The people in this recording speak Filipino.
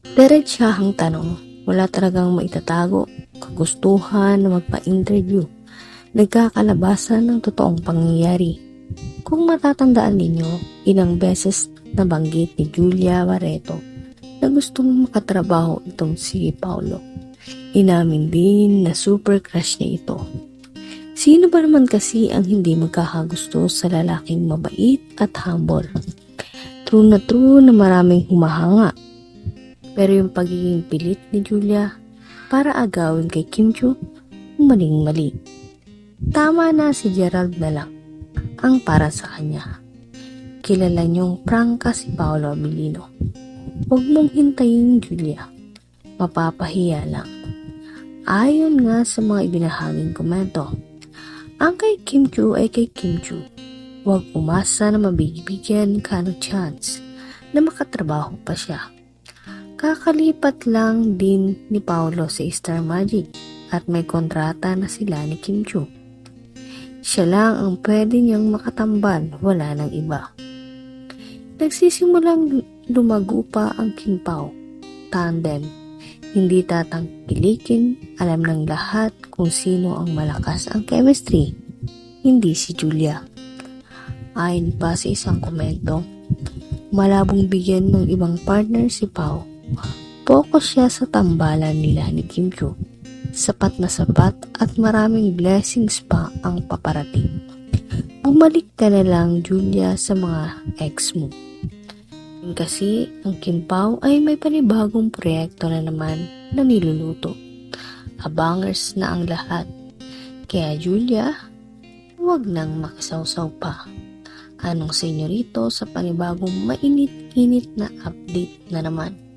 Diretsahang tanong, wala talagang maitatago, kagustuhan na magpa-interview. Nagkakalabasan ng totoong pangyayari. Kung matatandaan ninyo, ilang beses nabanggit ni Julia Barreto na gustong makatrabaho itong si Paolo. Inamin din na super crush niya ito. Sino ba naman kasi ang hindi magkakagusto sa lalaking mabait at humble? True na true na maraming humahanga. Pero yung pagiging pilit ni Julia para agawin kay Kim Chu, maling mali. Tama na si Gerald na lang ang para sa kanya. Kilala niyong prangka si Paolo Abilino. Huwag mong hintayin, Julia. Mapapahiya lang. Ayon nga sa mga ibinahaging komento, ang kay Kim Chu ay kay Kim Chu. Huwag umasa na mabibigyan ka ng chance na makatrabaho pa siya. Kakalipat lang din ni Paolo sa Star Magic at may kontrata na sila ni Kim Chu. Siya lang ang pwede niyang makatambal, wala nang iba. Nagsisimulang lumago pa ang Kim Pao. Tandem. Hindi tatangkilikin, alam ng lahat kung sino ang malakas ang chemistry. Hindi si Julia. Ayon pa sa isang komento, malabong bigyan ng ibang partner si Pao. Focus siya sa tambalan nila ni Kim Chu. Sapat na sapat at maraming blessings pa ang paparating. Bumalik ka na lang, Julia, sa mga ex mo. Kasi ang Kim Pao ay may panibagong proyekto na naman na niluluto. Abangers na ang lahat. Kaya Julia, huwag nang makisawsaw pa. Anong senyorito sa panibagong mainit-init na update na naman.